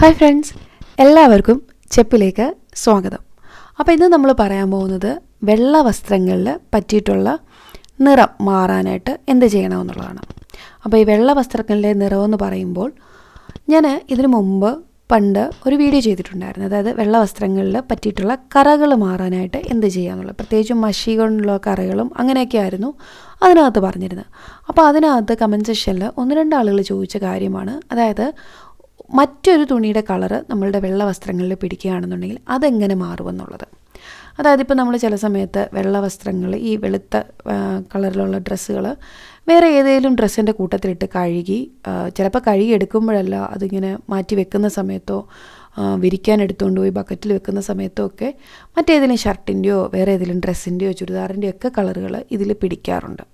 Hi friends എല്ലാവർക്കും ചെപ്പിലേക്ക് സ്വാഗതം. അപ്പോൾ ഇന്ന് നമ്മൾ പറയാൻ പോകുന്നത് വെള്ള വസ്ത്രങ്ങളിൽ പറ്റിയിട്ടുള്ള നിറം മാറാനായിട്ട് എന്ത് ചെയ്യണമെന്നുള്ളതാണ്. അപ്പോൾ ഈ വെള്ള വസ്ത്രങ്ങളിലെ നിറമെന്ന് പറയുമ്പോൾ ഞാൻ ഇതിനു മുമ്പ് പണ്ട് ഒരു വീഡിയോ ചെയ്തിട്ടുണ്ടായിരുന്നു. അതായത് വെള്ള വസ്ത്രങ്ങളിൽ പറ്റിയിട്ടുള്ള കറകൾ മാറാനായിട്ട് എന്ത് ചെയ്യാമെന്നുള്ളത് പ്രത്യേകിച്ചും മഷി കൊണ്ടുള്ള കറകളും അങ്ങനെയൊക്കെ ആയിരുന്നു അതിനകത്ത് പറഞ്ഞിരുന്നത്. അപ്പോൾ അതിനകത്ത് കമന്റ് സെക്ഷനിൽ ഒന്ന് രണ്ട് ആളുകൾ ചോദിച്ച കാര്യമാണ്. അതായത് മറ്റൊരു തുണിയുടെ കളറ് നമ്മളുടെ വെള്ള വസ്ത്രങ്ങളിൽ പിടിക്കുകയാണെന്നുണ്ടെങ്കിൽ അതെങ്ങനെ മാറുമെന്നുള്ളത്. അതായത് ഇപ്പോൾ നമ്മൾ ചില സമയത്ത് വെള്ള വസ്ത്രങ്ങൾ ഈ വെളുത്ത കളറിലുള്ള ഡ്രസ്സുകൾ വേറെ ഏതെങ്കിലും ഡ്രസ്സിന്റെ കൂട്ടത്തിലിട്ട് കഴുകി ചിലപ്പോൾ കഴുകി എടുക്കുമ്പോഴല്ല അതിങ്ങനെ മാറ്റി വെക്കുന്ന സമയത്തോ വിരിക്കാൻ എടുത്തുകൊണ്ട് പോയി ബക്കറ്റിൽ വെക്കുന്ന സമയത്തോ ഒക്കെ മറ്റേതെങ്കിലും ഷർട്ടിന്റെയോ വേറെ ഏതെങ്കിലും ഡ്രസ്സിന്റെയോ ചുരിദാറിന്റെയോ ഒക്കെ കളറുകൾ ഇതിൽ പിടിക്കാറുണ്ട്.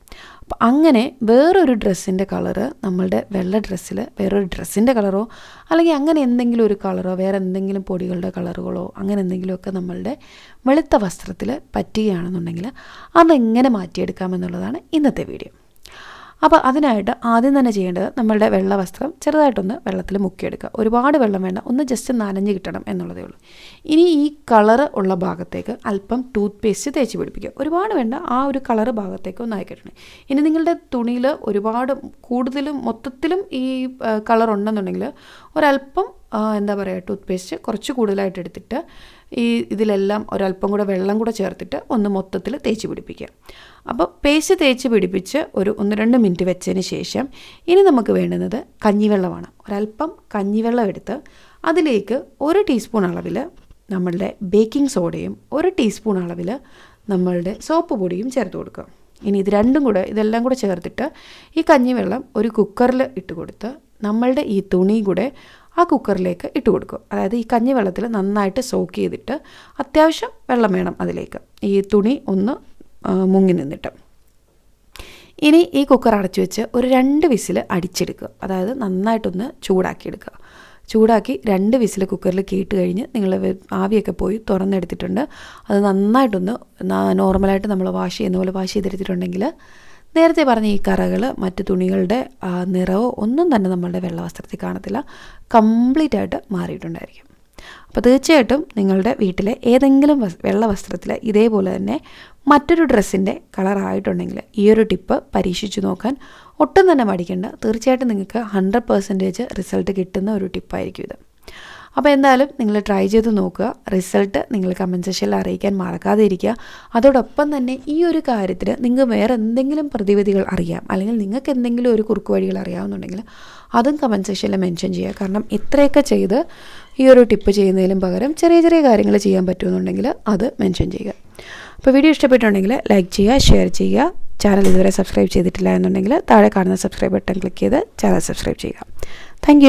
അപ്പം അങ്ങനെ വേറൊരു ഡ്രസ്സിന്റെ കളറ് നമ്മളുടെ വെള്ള ഡ്രസ്സിൽ വേറൊരു ഡ്രസ്സിന്റെ കളറോ അല്ലെങ്കിൽ അങ്ങനെ എന്തെങ്കിലും ഒരു കളറോ വേറെ എന്തെങ്കിലും പൊടികളുടെ കളറുകളോ അങ്ങനെ എന്തെങ്കിലുമൊക്കെ നമ്മളുടെ വെളുത്ത വസ്ത്രത്തിൽ പറ്റുകയാണെന്നുണ്ടെങ്കിൽ അതെങ്ങനെ മാറ്റിയെടുക്കാമെന്നുള്ളതാണ് ഇന്നത്തെ വീഡിയോ. അപ്പോൾ അതിനായിട്ട് ആദ്യം തന്നെ ചെയ്യേണ്ടത് നമ്മളുടെ വെള്ള വസ്ത്രം ചെറുതായിട്ടൊന്ന് വെള്ളത്തിൽ മുക്കിയെടുക്കുക. ഒരുപാട് വെള്ളം വേണ്ട ഒന്ന് ജസ്റ്റ് നനഞ്ഞ് കിട്ടണം എന്നുള്ളതേ ഉള്ളൂ. ഇനി ഈ കളറ് ഉള്ള ഭാഗത്തേക്ക് അല്പം ടൂത്ത് പേസ്റ്റ് തേച്ച് പിടിപ്പിക്കുക. ഒരുപാട് വേണ്ട ആ ഒരു കളറ് ഭാഗത്തേക്ക് ഒന്ന് ആയിക്കിട്ടണം ഇനി നിങ്ങളുടെ തുണിയിൽ ഒരുപാട് കൂടുതലും മൊത്തത്തിലും ഈ കളർ ഉണ്ടെന്നുണ്ടെങ്കിൽ ഒരല്പം എന്താ പറയുക ടൂത്ത്പേസ്റ്റ് കുറച്ച് കൂടുതലായിട്ട് എടുത്തിട്ട് ഈ ഇതിലെല്ലാം ഒരല്പം കൂടെ വെള്ളം കൂടെ ചേർത്തിട്ട് ഒന്ന് മൊത്തത്തിൽ തേച്ച് പിടിപ്പിക്കുക. അപ്പോൾ പേസ്റ്റ് തേച്ച് പിടിപ്പിച്ച് ഒരു ഒന്ന് രണ്ട് മിനിറ്റ് വെച്ചതിന് ശേഷം ഇനി നമുക്ക് വേണ്ടുന്നത് കഞ്ഞിവെള്ളമാണ്. ഒരല്പം കഞ്ഞിവെള്ളം എടുത്ത് അതിലേക്ക് ഒരു ടീസ്പൂൺ അളവിൽ നമ്മളുടെ ബേക്കിംഗ് സോഡയും ഒരു ടീസ്പൂൺ അളവിൽ നമ്മളുടെ സോപ്പ് പൊടിയും ചേർത്ത് കൊടുക്കുക. ഇനി ഇത് രണ്ടും കൂടെ ഇതെല്ലാം കൂടെ ചേർത്തിട്ട് ഈ കഞ്ഞിവെള്ളം ഒരു കുക്കറിൽ ഇട്ട് കൊടുത്ത് നമ്മളുടെ ഈ തുണി കൂടെ ആ കുക്കറിലേക്ക് ഇട്ട് കൊടുക്കും. അതായത് ഈ കഞ്ഞി വെള്ളത്തിൽ നന്നായിട്ട് സോക്ക് ചെയ്തിട്ട് അത്യാവശ്യം വെള്ളം വേണം അതിലേക്ക്. ഈ തുണി ഒന്ന് മുങ്ങി നിന്നിട്ട്. ഇനി ഈ കുക്കർ അടച്ചു വെച്ച് ഒരു രണ്ട് വിസിൽ അടിച്ചെടുക്കുക. അതായത് നന്നായിട്ടൊന്ന് ചൂടാക്കിയെടുക്കുക. ചൂടാക്കി രണ്ട് വിസിൽ കുക്കറിൽ കേട്ട് കഴിഞ്ഞ് നിങ്ങൾ ആവിയൊക്കെ പോയി തുറന്നെടുത്തിട്ടുണ്ട്. അത് നന്നായിട്ടൊന്ന് നോർമലായിട്ട് നമ്മൾ വാഷ് ചെയ്യുന്ന പോലെ വാഷ് ചെയ്തെടുത്തിട്ടുണ്ടെങ്കിൽ നേരത്തെ പറഞ്ഞ ഈ കറകൾ മറ്റ് തുണികളുടെ നിറവോ ഒന്നും തന്നെ നമ്മളുടെ വെള്ള വസ്ത്രത്തിൽ കാണത്തില്ല. കംപ്ലീറ്റ് ആയിട്ട് മാറിയിട്ടുണ്ടായിരിക്കും. അപ്പോൾ തീർച്ചയായിട്ടും നിങ്ങളുടെ വീട്ടിലെ ഏതെങ്കിലും വെള്ള വസ്ത്രത്തിൽ ഇതേപോലെ തന്നെ മറ്റൊരു ഡ്രസ്സിന്റെ കളറായിട്ടുണ്ടെങ്കിൽ ഈ ഒരു ടിപ്പ് പരീക്ഷിച്ചു നോക്കാൻ ഒട്ടും തന്നെ മടിക്കേണ്ട. തീർച്ചയായിട്ടും നിങ്ങൾക്ക് ഹൺഡ്രഡ് പെർസെന്റേജ് റിസൾട്ട് കിട്ടുന്ന ഒരു ടിപ്പായിരിക്കും ഇത്. അപ്പോൾ എന്തായാലും നിങ്ങൾ ട്രൈ ചെയ്ത് നോക്കുക. റിസൾട്ട് നിങ്ങൾ കമന്റ് സെക്ഷനിൽ അറിയിക്കാൻ മറക്കാതെ ഇരിക്കുക അതോടൊപ്പം തന്നെ ഈ ഒരു കാര്യത്തിന് നിങ്ങൾക്ക് വേറെ എന്തെങ്കിലും പ്രതിവിധികൾ അറിയാം. അല്ലെങ്കിൽ നിങ്ങൾക്ക് എന്തെങ്കിലും ഒരു കുറുക്ക് വഴികൾ അറിയാവുന്നുണ്ടെങ്കിൽ അതും കമന്റ് സെക്ഷനിൽ മെൻഷൻ ചെയ്യുക. കാരണം ഇത്രയൊക്കെ ചെയ്ത് ഈ ഒരു ടിപ്പ് ചെയ്യുന്നതിലും പകരം ചെറിയ ചെറിയ കാര്യങ്ങൾ ചെയ്യാൻ പറ്റുമെന്നുണ്ടെങ്കിൽ അത് മെൻഷൻ ചെയ്യുക. അപ്പോൾ വീഡിയോ ഇഷ്ടപ്പെട്ടുണ്ടെങ്കിൽ ലൈക്ക് ചെയ്യുക ഷെയർ ചെയ്യുക. ചാനൽ ഇതുവരെ സബ്സ്ക്രൈബ് ചെയ്തിട്ടില്ല എന്നുണ്ടെങ്കിൽ താഴെ കാണുന്ന സബ്സ്ക്രൈബ് ബട്ടൺ ക്ലിക്ക് ചെയ്ത് ചാനൽ സബ്സ്ക്രൈബ് ചെയ്യുക. താങ്ക്